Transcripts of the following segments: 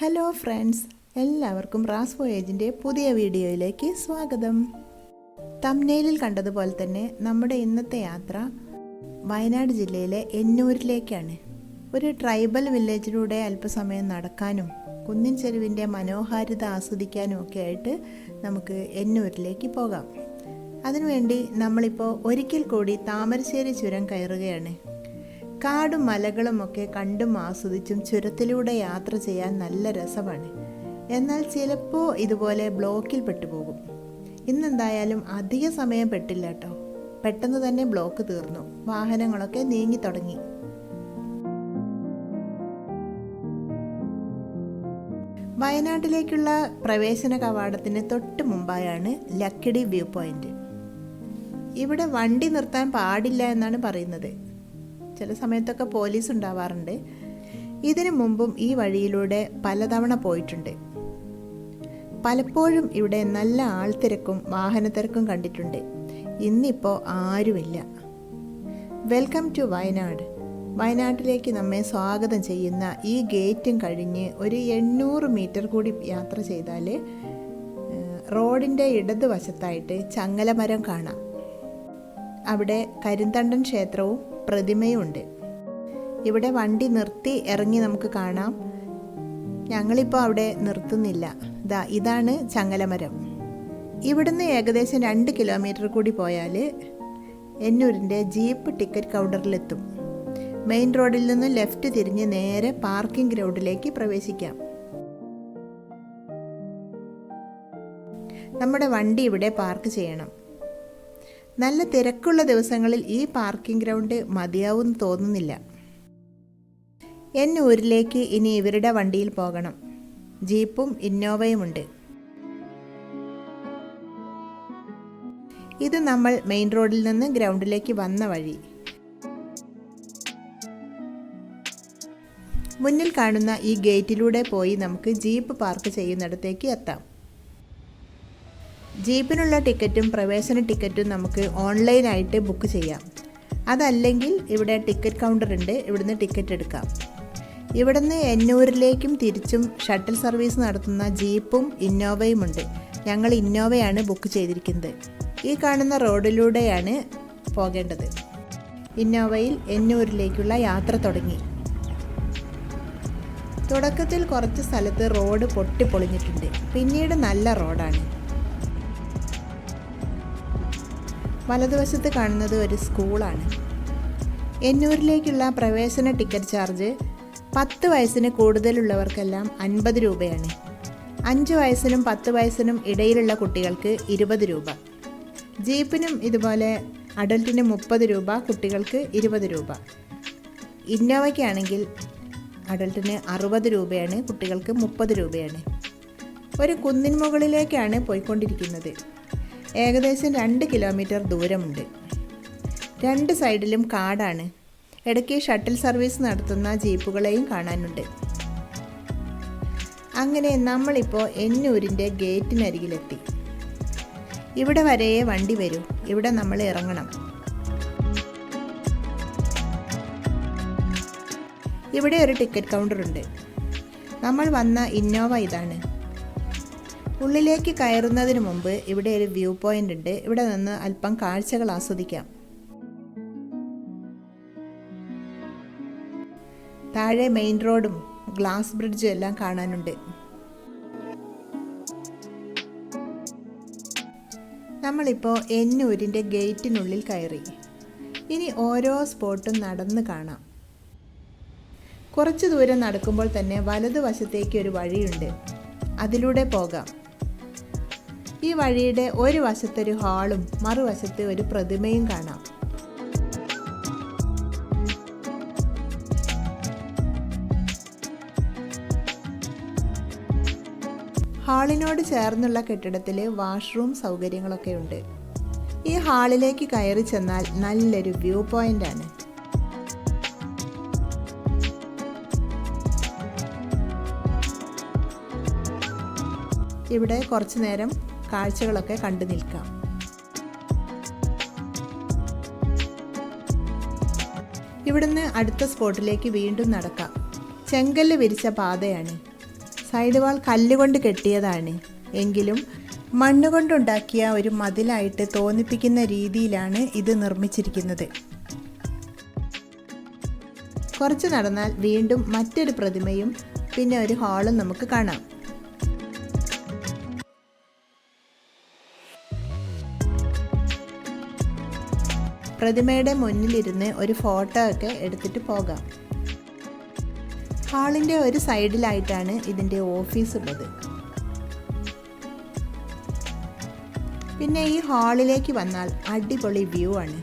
Hello friends എല്ലാവർക്കും റാസ് വോയേജിന്റെ പുതിയ വീഡിയോയിലേക്ക് സ്വാഗതം. തമ്നയിലിൽ കണ്ടതുപോലെ തന്നെ നമ്മുടെ ഇന്നത്തെ യാത്ര വയനാട് ജില്ലയിലെ എന്നൂരിലേക്കാണ് ഒരു ട്രൈബൽ വില്ലേജിലൂടെ അല്പസമയം നടക്കാനും കുന്നിൻ ചെരുവിന്റെ മനോഹാരിത ആസ്വദിക്കാനും ഒക്കെ ആയിട്ട് നമുക്ക് എന്നൂരിലേക്ക് പോകാം. അതിനുവേണ്ടി നമ്മളിപ്പോൾ ഒരിക്കൽ കൂടി താമരശ്ശേരി ചുരം കയറുകയാണ്. കാടും മലകളും ഒക്കെ കണ്ടും ആസ്വദിച്ചും ചുരത്തിലൂടെ യാത്ര ചെയ്യാൻ നല്ല രസമാണ്. എന്നാൽ ചിലപ്പോൾ ഇതുപോലെ ബ്ലോക്കിൽ പെട്ടുപോകും. ഇന്നെന്തായാലും അധിക സമയം പെട്ടില്ല കേട്ടോ. പെട്ടെന്ന് തന്നെ ബ്ലോക്ക് തീർന്നു. വാഹനങ്ങളൊക്കെ നീങ്ങി തുടങ്ങി. വയനാട്ടിലേക്കുള്ള പ്രവേശന കവാടത്തിന് തൊട്ട് മുമ്പായാണ് ലക്കിടി വ്യൂ പോയിന്റ്. ഇവിടെ വണ്ടി നിർത്താൻ പാടില്ല എന്നാണ് പറയുന്നത്. ചില സമയത്തൊക്കെ പോലീസ് ഉണ്ടാവാറുണ്ട്. ഇതിനു മുമ്പും ഈ വഴിയിലൂടെ പലതവണ പോയിട്ടുണ്ട്. പലപ്പോഴും ഇവിടെ നല്ല ആൾത്തിരക്കും വാഹനത്തിരക്കും കണ്ടിട്ടുണ്ട്. ഇന്നിപ്പോൾ ആരുമില്ല. Welcome to Wayanad. വയനാട്ടിലേക്ക് നമ്മെ സ്വാഗതം ചെയ്യുന്ന ഈ ഗേറ്റും കഴിഞ്ഞ് ഒരു എണ്ണൂറ് മീറ്റർ കൂടി യാത്ര ചെയ്താൽ റോഡിന്റെ ഇടതുവശത്തായിട്ട് ചങ്ങലമരം കാണാം. അവിടെ കരിന്തണ്ടൻ ക്ഷേത്രവും പ്രതിമയും ഉണ്ട് ഇവിടെ വണ്ടി നിർത്തി ഇറങ്ങി നമുക്ക് കാണാം. ഞങ്ങളിപ്പോൾ അവിടെ നിർത്തുന്നില്ല. ഇതാ ഇതാണ് ചങ്ങലമരം. ഇവിടുന്ന് ഏകദേശം രണ്ട് കിലോമീറ്റർ കൂടി പോയാൽ എന്നൂരിന്റെ ജീപ്പ് ടിക്കറ്റ് കൗണ്ടറിലെത്തും. മെയിൻ റോഡിൽ നിന്ന് ലെഫ്റ്റ് തിരിഞ്ഞ് നേരെ പാർക്കിംഗ് ഗ്രൗണ്ടിലേക്ക് പ്രവേശിക്കാം. നമ്മുടെ വണ്ടി ഇവിടെ പാർക്ക് ചെയ്യണം. നല്ല തിരക്കുള്ള ദിവസങ്ങളിൽ ഈ പാർക്കിംഗ് ഗ്രൗണ്ട് മതിയാവും തോന്നുന്നില്ല. എന്നൂരിലേക്ക് ഇനി ഇവരുടെ വണ്ടിയിൽ പോകണം. ജീപ്പും ഇന്നോവയുമുണ്ട്. ഇത് നമ്മൾ മെയിൻ റോഡിൽ നിന്ന് ഗ്രൗണ്ടിലേക്ക് വന്ന വഴി. മുന്നിൽ കാണുന്ന ഈ ഗേറ്റിലൂടെ പോയി നമുക്ക് ജീപ്പ് പാർക്ക് ചെയ്യുന്നിടത്തേക്ക് എത്താം. ജീപ്പിനുള്ള ടിക്കറ്റും പ്രവേശന ടിക്കറ്റും നമുക്ക് ഓൺലൈനായിട്ട് ബുക്ക് ചെയ്യാം. അതല്ലെങ്കിൽ ഇവിടെ ടിക്കറ്റ് കൗണ്ടർ ഉണ്ട് ഇവിടുന്ന് ടിക്കറ്റ് എടുക്കാം. ഇവിടുന്ന് എന്നൂരിലേക്കും തിരിച്ചും ഷട്ടിൽ സർവീസ് നടത്തുന്ന ജീപ്പും ഇന്നോവയും ഉണ്ട്. ഞങ്ങൾ ഇന്നോവയാണ് ബുക്ക് ചെയ്തിരിക്കുന്നത്. ഈ കാണുന്ന റോഡിലൂടെയാണ് പോകേണ്ടത്. ഇന്നോവയിൽ എന്നൂരിലേക്കുള്ള യാത്ര തുടങ്ങി. തുടക്കത്തിൽ കുറച്ച് സ്ഥലത്ത് റോഡ് പൊട്ടിപ്പൊളിഞ്ഞിട്ടുണ്ട് പിന്നീട് നല്ല റോഡാണ്. വലതുവശത്ത് കാണുന്നത് ഒരു സ്കൂളാണ്. എന്നൂരിലേക്കുള്ള പ്രവേശന ടിക്കറ്റ് ചാർജ് പത്ത് വയസ്സിന് കൂടുതലുള്ളവർക്കെല്ലാം അൻപത് രൂപയാണ്. അഞ്ച് വയസ്സിനും പത്ത് വയസ്സിനും ഇടയിലുള്ള കുട്ടികൾക്ക് ഇരുപത് രൂപ. ജീപ്പിനും ഇതുപോലെ അഡൽട്ടിന് മുപ്പത് രൂപ കുട്ടികൾക്ക് ഇരുപത് രൂപ. ഇന്നോവയ്ക്കാണെങ്കിൽ അഡൽട്ടിന് അറുപത് രൂപയാണ് കുട്ടികൾക്ക് മുപ്പത് രൂപയാണ്. ഒരു കുന്നിൻ മുകളിലേക്കാണ് പോയിക്കൊണ്ടിരിക്കുന്നത്. ഏകദേശം രണ്ട് കിലോമീറ്റർ ദൂരമുണ്ട്. രണ്ട് സൈഡിലും കാടാണ്. ഇടയ്ക്ക് ഷട്ടിൽ സർവീസ് നടത്തുന്ന ജീപ്പുകളെയും കാണാനുണ്ട്. അങ്ങനെ നമ്മളിപ്പോൾ എന്നൂരിന്റെ ഗേറ്റിനരികിലെത്തി. ഇവിടെ വരെയേ വണ്ടി വരൂ. ഇവിടെ നമ്മൾ ഇറങ്ങണം. ഇവിടെ ഒരു ടിക്കറ്റ് കൗണ്ടറുണ്ട്. നമ്മൾ വന്ന ഇന്നോവ ഇതാണ്. ഉള്ളിലേക്ക് കയറുന്നതിന് മുമ്പ് ഇവിടെ ഒരു വ്യൂ പോയിന്റ് ഉണ്ട്. ഇവിടെ നിന്ന് അല്പം കാഴ്ചകൾ ആസ്വദിക്കാം. താഴെ മെയിൻ റോഡും ഗ്ലാസ് ബ്രിഡ്ജും എല്ലാം കാണാനുണ്ട്. നമ്മളിപ്പോൾ എന്നൂരിന്റെ ഗേറ്റിനുള്ളിൽ കയറി. ഇനി ഓരോ സ്പോട്ടും നടന്ന് കാണാം. കുറച്ച് ദൂരം നടക്കുമ്പോൾ തന്നെ വലതുവശത്തേക്ക് ഒരു വഴിയുണ്ട്. അതിലൂടെ പോകാം. ഈ വഴിയുടെ ഒരു വശത്തൊരു ഹാളും മറുവശത്ത് ഒരു പ്രതിമയും കാണാം. ഹാളിനോട് ചേർന്നുള്ള കെട്ടിടത്തിൽ വാഷ്റൂം സൗകര്യങ്ങളൊക്കെ ഉണ്ട് ഈ ഹാളിലേക്ക് കയറി ചെന്നാൽ നല്ലൊരു വ്യൂ പോയിന്റ് ആണ് ഇവിടെ കുറച്ചു നേരം കാഴ്ചകളൊക്കെ കണ്ടു നിൽക്കാം. ഇവിടുന്ന് അടുത്ത സ്പോട്ടിലേക്ക് വീണ്ടും നടക്കാം. ചെങ്കല്ല് വിരിച്ച പാതയാണ്. സൈഡ് വാൾ കല്ലുകൊണ്ട് കെട്ടിയതാണ്. എങ്കിലും മണ്ണുകൊണ്ടുണ്ടാക്കിയ ഒരു മതിലായിട്ട് തോന്നിപ്പിക്കുന്ന രീതിയിലാണ് ഇത് നിർമ്മിച്ചിരിക്കുന്നത്. കുറച്ച് നടന്നാൽ വീണ്ടും മറ്റൊരു പ്രതിമയും പിന്നെ ഒരു ഹാളും നമുക്ക് കാണാം. പ്രതിമയുടെ മുന്നിലിരുന്ന് ഒരു ഫോട്ടോ ഒക്കെ എടുത്തിട്ട് പോകാം. ഹാളിന്റെ ഒരു സൈഡിലായിട്ടാണ് ഇതിന്റെ ഓഫീസ് ഉള്ളത്. പിന്നെ ഈ ഹാളിലേക്ക് വന്നാൽ അടിപൊളി വ്യൂ ആണ്.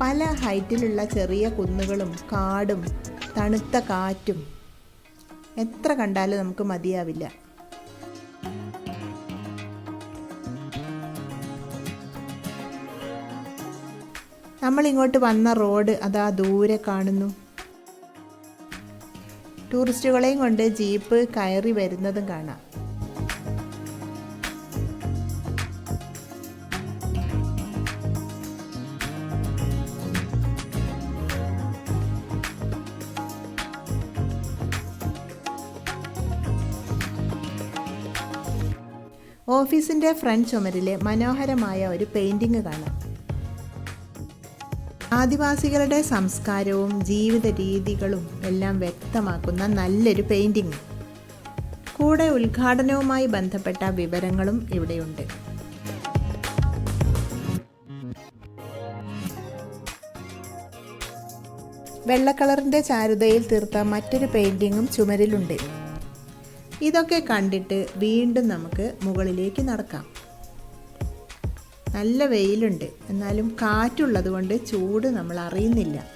പല ഹൈറ്റിലുള്ള ചെറിയ കുന്നുകളും കാടും തണുത്ത കാറ്റും. എത്ര കണ്ടാലും നമുക്ക് മതിയാവില്ല. നമ്മൾ ഇങ്ങോട്ട് വന്ന റോഡ് അതാ ദൂരെ കാണുന്നു. ടൂറിസ്റ്റുകളെയും കൊണ്ട് ജീപ്പ് കയറി വരുന്നതും കാണാം. ഓഫീസിന്റെ ഫ്രണ്ട് ചുമരിലെ മനോഹരമായ ഒരു പെയിന്റിംഗ് കാണാം. ആദിവാസികളുടെ സംസ്കാരവും ജീവിത രീതികളും എല്ലാം വ്യക്തമാക്കുന്ന നല്ലൊരു പെയിന്റിംഗ് കൂടെ ഉദ്ഘാടനവുമായി ബന്ധപ്പെട്ട വിവരങ്ങളും ഇവിടെയുണ്ട്. വെള്ളക്കളറിന്റെ ചാരുതയിൽ തീർത്ത മറ്റൊരു പെയിന്റിങ്ങും ചുമരിലുണ്ട്. ഇതൊക്കെ കണ്ടിട്ട് വീണ്ടും നമുക്ക് മുകളിലേക്ക് നടക്കാം. നല്ല വെയിലുണ്ട്. എന്നാലും കാറ്റുള്ളത് കൊണ്ട് ചൂട് നമ്മൾ അറിയുന്നില്ല.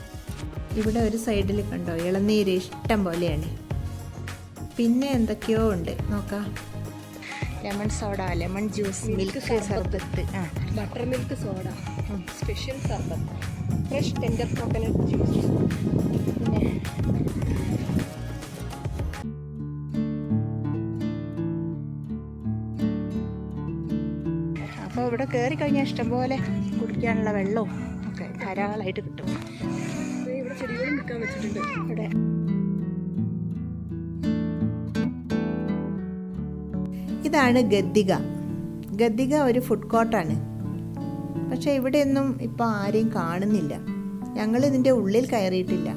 ഇവിടെ ഒരു സൈഡിൽ കണ്ടോ ഇളനീര് ഇഷ്ടം പോലെയാണ്. പിന്നെ എന്തൊക്കെയോ ഉണ്ട്. നോക്കാം. Lemon soda lemon juice milk സർബത്ത്. ആ. Butter milk soda. Special സർബത്ത്. Fresh tender coconut juice. പിന്നെ അപ്പോൾ ഇവിടെ കയറി കഴിഞ്ഞാൽ ഇഷ്ടംപോലെ കുടിക്കാനുള്ള വെള്ളവും ഒക്കെ ധാരാളമായിട്ട് കിട്ടും. ഇവിടെ ചെടികളും നിൽക്കാൻ വെച്ചിട്ടുണ്ട് ഇവിടെ. ഇതാണ് ഗദ്ദിക. ഗദ്ദിക ഒരു ഫുഡ് കോർട്ടാണ് പക്ഷേ ഇവിടെയൊന്നും ഇപ്പോൾ ആരെയും കാണുന്നില്ല. ഞങ്ങൾ ഇതിന്റെ ഉള്ളിൽ കയറിയിട്ടില്ല.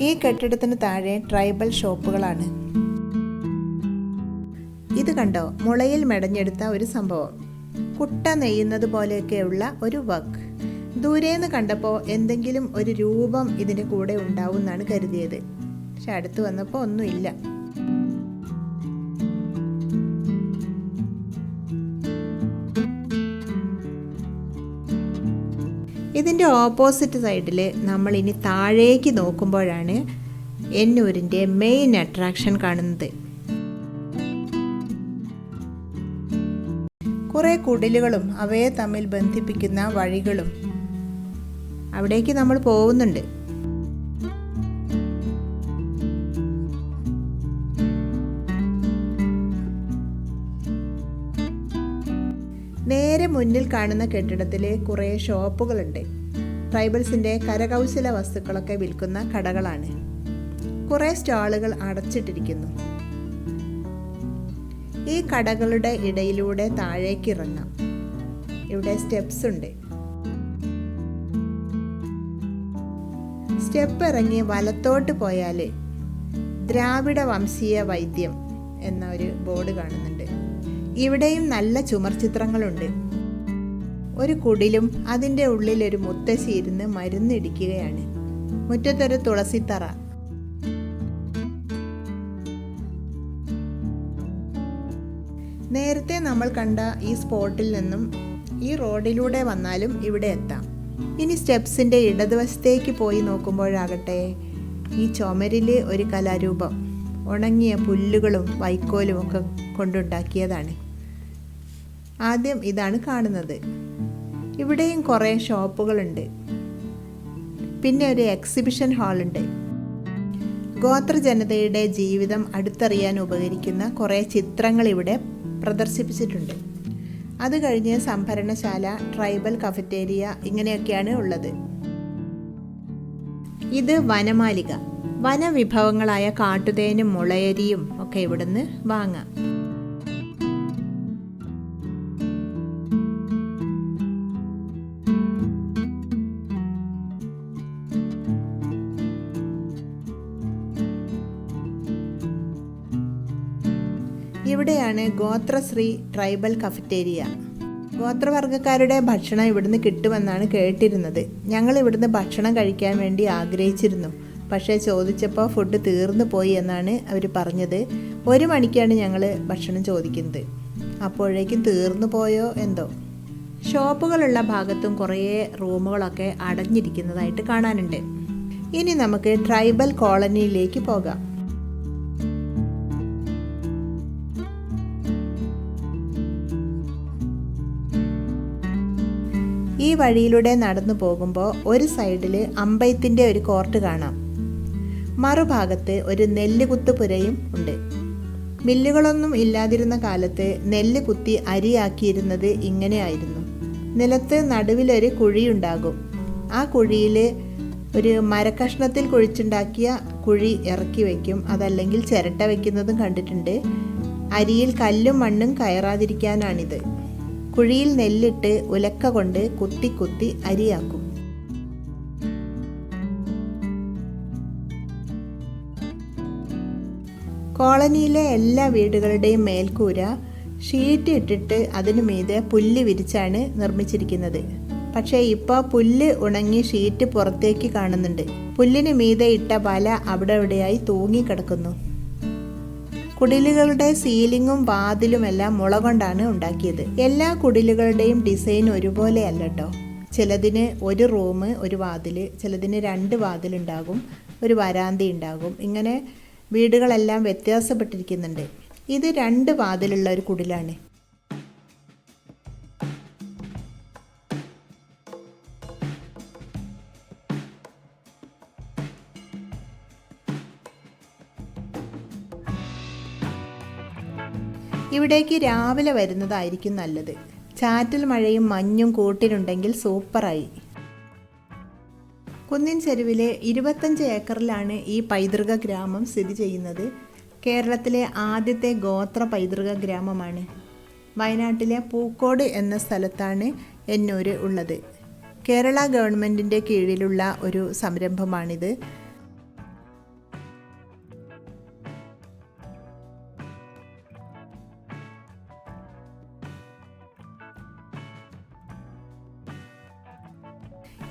ഈ കെട്ടിടത്തിന് താഴെ ട്രൈബൽ ഷോപ്പുകളാണ് ഇത് കണ്ടോ? മുളയിൽ മെടഞ്ഞെടുത്ത ഒരു സംഭവം. കുട്ട നെയ്യുന്നത് പോലെയൊക്കെയുള്ള ഒരു വർക്ക് ദൂരേന്ന് കണ്ടപ്പോൾ എന്തെങ്കിലും ഒരു രൂപം ഇതിന്റെ കൂടെ ഉണ്ടാവും എന്നാണ് കരുതിയത്. പക്ഷെ അടുത്ത് വന്നപ്പോൾ ഒന്നുമില്ല ഇതിന്റെ ഓപ്പോസിറ്റ് സൈഡിൽ നമ്മൾ ഇനി താഴേക്ക് നോക്കുമ്പോഴാണ് എന്നൂരിന്റെ മെയിൻ അട്രാക്ഷൻ കാണുന്നത്. കുറേ കുടിലുകളും അവയെ തമ്മിൽ ബന്ധിപ്പിക്കുന്ന വഴികളും അവിടേക്ക് നമ്മൾ പോകുന്നുണ്ട്. നേരെ മുന്നിൽ കാണുന്ന കെട്ടിടത്തിൽ കുറേ ഷോപ്പുകളുണ്ട്. ട്രൈബൽസിന്റെ കരകൗശല വസ്തുക്കളൊക്കെ വിൽക്കുന്ന കടകളാണ്. കുറേ സ്റ്റാളുകൾ അടച്ചിട്ടിരിക്കുന്നു. ഈ കടകളുടെ ഇടയിലൂടെ താഴേക്ക് ഇറങ്ങാം ഇവിടെ സ്റ്റെപ്സ് ഉണ്ട്. സ്റ്റെപ്പ് ഇറങ്ങി വലത്തോട്ട് പോയാൽ ദ്രാവിഡ വംശീയ വൈദ്യം എന്ന ഒരു ബോർഡ് കാണുന്നുണ്ട്. ഇവിടെയും നല്ല ചുമർ ചിത്രങ്ങളുണ്ട്. ഒരു കുടിലും അതിന്റെ ഉള്ളിൽ ഒരു മുത്തശ്ശി ഇരുന്ന് മരുന്നിടിക്കുകയാണ്. മുറ്റത്തൊരു തുളസിത്തറ. നേരത്തെ നമ്മൾ കണ്ട ഈ സ്പോട്ടിൽ നിന്നും ഈ റോഡിലൂടെ വന്നാലും ഇവിടെ എത്താം. ഇനി സ്റ്റെപ്സിന്റെ ഇടതുവശത്തേക്ക് പോയി നോക്കുമ്പോഴാകട്ടെ ഈ ചുമരിൽ ഒരു കലാരൂപം ഉണങ്ങിയ പുല്ലുകളും വൈക്കോലും ഒക്കെ കൊണ്ടുണ്ടാക്കിയതാണ്. ആദ്യം ഇതാണ് കാണുന്നത്. ഇവിടെയും കുറേ ഷോപ്പുകളുണ്ട്. പിന്നെ ഒരു എക്സിബിഷൻ ഹാളുണ്ട്. ഗോത്ര ജനതയുടെ ജീവിതം അടുത്തറിയാൻ ഉപകരിക്കുന്ന കുറേ ചിത്രങ്ങൾ ഇവിടെ പ്രദർശിപ്പിച്ചിട്ടുണ്ട്. അത് കഴിഞ്ഞ് സംഭരണശാല ട്രൈബൽ കഫറ്റേരിയ ഇങ്ങനെയൊക്കെയാണ് ഉള്ളത്. ഇത് വനമാലിക. വനവിഭവങ്ങളായ കാട്ടുതേനും മുളയരിയും ഒക്കെ ഇവിടുന്ന് വാങ്ങാം. ഇവിടെയാണ് ഗോത്രശ്രീ ട്രൈബൽ കഫറ്റേരിയ. ഗോത്രവർഗക്കാരുടെ ഭക്ഷണം ഇവിടുന്ന് കിട്ടുമെന്നാണ് കേട്ടിരുന്നത്. ഞങ്ങൾ ഇവിടുന്ന് ഭക്ഷണം കഴിക്കാൻ വേണ്ടി ആഗ്രഹിച്ചിരുന്നു. പക്ഷേ ചോദിച്ചപ്പോൾ ഫുഡ് തീർന്നു പോയി എന്നാണ് അവർ പറഞ്ഞത്. ഒരു മണിക്കാണ് ഞങ്ങൾ ഭക്ഷണം ചോദിക്കുന്നത്. അപ്പോഴേക്കും തീർന്നു പോയോ എന്തോ. ഷോപ്പുകളുള്ള ഭാഗത്തും കുറേ റൂമുകളൊക്കെ അടഞ്ഞിരിക്കുന്നതായിട്ട് കാണാനുണ്ട്. ഇനി നമുക്ക് ട്രൈബൽ കോളനിയിലേക്ക് പോകാം. ഈ വഴിയിലൂടെ നടന്നു പോകുമ്പോൾ ഒരു സൈഡിൽ അമ്പയത്തിന്റെ ഒരു കോർട്ട് കാണാം. മറുഭാഗത്ത് ഒരു നെല്ല് കുത്തുപുരയും ഉണ്ട്. മില്ലുകളൊന്നും ഇല്ലാതിരുന്ന കാലത്ത് നെല്ല് കുത്തി അരിയാക്കിയിരുന്നത് ഇങ്ങനെയായിരുന്നു നിലത്ത് നടുവിലൊരു കുഴിയുണ്ടാകും. ആ കുഴിയിൽ ഒരു മരക്കഷ്ണത്തിൽ കുഴിച്ചുണ്ടാക്കിയ കുഴി ഇറക്കി വയ്ക്കും അതല്ലെങ്കിൽ ചിരട്ട വയ്ക്കുന്നതും കണ്ടിട്ടുണ്ട്. അരിയിൽ കല്ലും മണ്ണും കയറാതിരിക്കാനാണിത്. കുഴിയിൽ നെല്ലിട്ട് ഉലക്ക കൊണ്ട് കുത്തി കുത്തി അരിയാക്കും. കോളനിയിലെ എല്ലാ വീടുകളുടെയും മേൽക്കൂര ഷീറ്റ് ഇട്ടിട്ട് അതിനു മീതെ പുല്ല് വിരിച്ചാണ് നിർമ്മിച്ചിരിക്കുന്നത്. പക്ഷേ ഇപ്പോൾ പുല്ല് ഉണങ്ങി ഷീറ്റ് പുറത്തേക്ക് കാണുന്നുണ്ട്. പുല്ലിന് മീതെ ഇട്ട വല അവിടെ ഇവിടെയായി തൂങ്ങിക്കിടക്കുന്നു. കുടിലുകളുടെ സീലിങ്ങും വാതിലുമെല്ലാം മുള കൊണ്ടാണ് ഉണ്ടാക്കിയത്. എല്ലാ കുടിലുകളുടെയും ഡിസൈൻ ഒരുപോലെ അല്ലട്ടോ ചിലതിന് ഒരു റൂം ഒരു വാതിൽ ചിലതിന് രണ്ട് വാതിലുണ്ടാകും ഒരു വരാന്തി ഉണ്ടാകും. ഇങ്ങനെ വീടുകളെല്ലാം വ്യത്യാസപ്പെട്ടിരിക്കുന്നുണ്ട്. ഇത് രണ്ട് വാതിലുള്ള ഒരു കുടിലാണ്. ഇവിടേക്ക് രാവിലെ വരുന്നതായിരിക്കും നല്ലത്. ചാറ്റൽ മഴയും മഞ്ഞും കൂട്ടിനുണ്ടെങ്കിൽ സൂപ്പറായി. കുന്നിൻ ചെരുവിലെ ഇരുപത്തഞ്ച് ഏക്കറിലാണ് ഈ പൈതൃക ഗ്രാമം സ്ഥിതി ചെയ്യുന്നത്. കേരളത്തിലെ ആദ്യത്തെ ഗോത്ര പൈതൃക ഗ്രാമമാണ്. വയനാട്ടിലെ പൂക്കോട് എന്ന സ്ഥലത്താണ് എന്നൂര് ഉള്ളത്. കേരള ഗവൺമെന്റിന്റെ കീഴിലുള്ള ഒരു സംരംഭമാണിത്.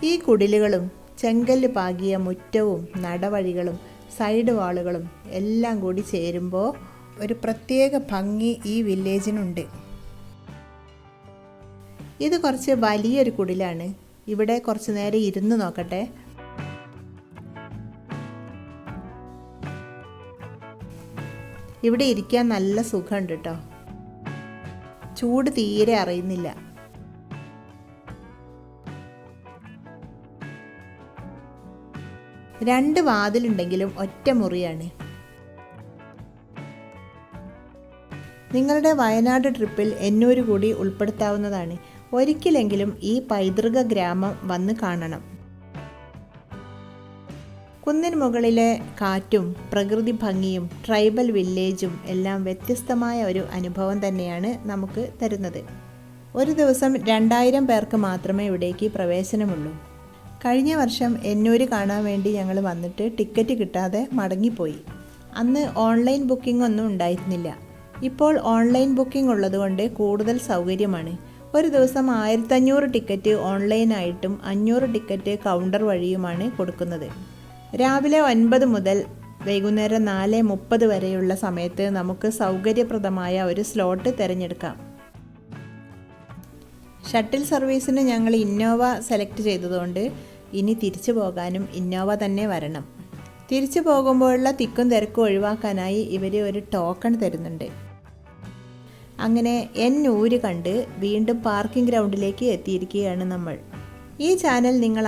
ഈ കുടിലുകളും ചെങ്കല്ല് പാകിയ മുറ്റവും നടവഴികളും സൈഡ് വാളുകളും എല്ലാം കൂടി ചേരുമ്പോൾ ഒരു പ്രത്യേക ഭംഗി ഈ വില്ലേജിനുണ്ട്. ഇത് കുറച്ച് വലിയൊരു കുടിലാണ്. ഇവിടെ കുറച്ച് നേരം ഇരുന്ന് നോക്കട്ടെ. ഇവിടെ ഇരിക്കാൻ നല്ല സുഖമുണ്ട് കേട്ടോ ചൂട് തീരെ അറിയുന്നില്ല. രണ്ട് വാതിലുണ്ടെങ്കിലും ഒറ്റ മുറിയാണ്. നിങ്ങളുടെ വയനാട് ട്രിപ്പിൽ എന്നൂര് കൂടി ഉൾപ്പെടുത്താവുന്നതാണ്. ഒരിക്കലെങ്കിലും ഈ പൈതൃക ഗ്രാമം വന്ന് കാണണം. കുന്നിന് മുകളിലെ കാറ്റും പ്രകൃതി ഭംഗിയും ട്രൈബൽ വില്ലേജും എല്ലാം വ്യത്യസ്തമായ ഒരു അനുഭവം തന്നെയാണ് നമുക്ക് തരുന്നത്. ഒരു ദിവസം രണ്ടായിരം പേർക്ക് മാത്രമേ ഇവിടേക്ക് പ്രവേശനമുള്ളൂ. കഴിഞ്ഞ വർഷം എന്നൂര് കാണാൻ വേണ്ടി ഞങ്ങൾ വന്നിട്ട് ടിക്കറ്റ് കിട്ടാതെ മടങ്ങിപ്പോയി. അന്ന് ഓൺലൈൻ ബുക്കിംഗ് ഒന്നും ഉണ്ടായിരുന്നില്ല. ഇപ്പോൾ ഓൺലൈൻ ബുക്കിംഗ് ഉള്ളതുകൊണ്ട് കൂടുതൽ സൗകര്യമാണ്. ഒരു ദിവസം ആയിരത്തഞ്ഞൂറ് ടിക്കറ്റ് ഓൺലൈനായിട്ടും അഞ്ഞൂറ് ടിക്കറ്റ് കൗണ്ടർ വഴിയുമാണ് കൊടുക്കുന്നത്. രാവിലെ ഒൻപത് മുതൽ വൈകുന്നേരം നാല് മുപ്പത് വരെയുള്ള സമയത്ത് നമുക്ക് സൗകര്യപ്രദമായ ഒരു സ്ലോട്ട് തിരഞ്ഞെടുക്കാം. ഷട്ടിൽ സർവീസിന് ഞങ്ങൾ ഇന്നോവ സെലക്ട് ചെയ്തതുകൊണ്ട് ഇനി തിരിച്ചു പോകാനും ഇന്നോവ തന്നെ വരണം. തിരിച്ചു പോകുമ്പോഴുള്ള തിക്കും തിരക്കും ഒഴിവാക്കാനായി ഇവർ ഒരു ടോക്കൺ തരുന്നുണ്ട്. അങ്ങനെ എൻ ഊര് കണ്ട് വീണ്ടും പാർക്കിംഗ് ഗ്രൗണ്ടിലേക്ക് എത്തിയിരിക്കുകയാണ് നമ്മൾ. ഈ ചാനൽ നിങ്ങൾ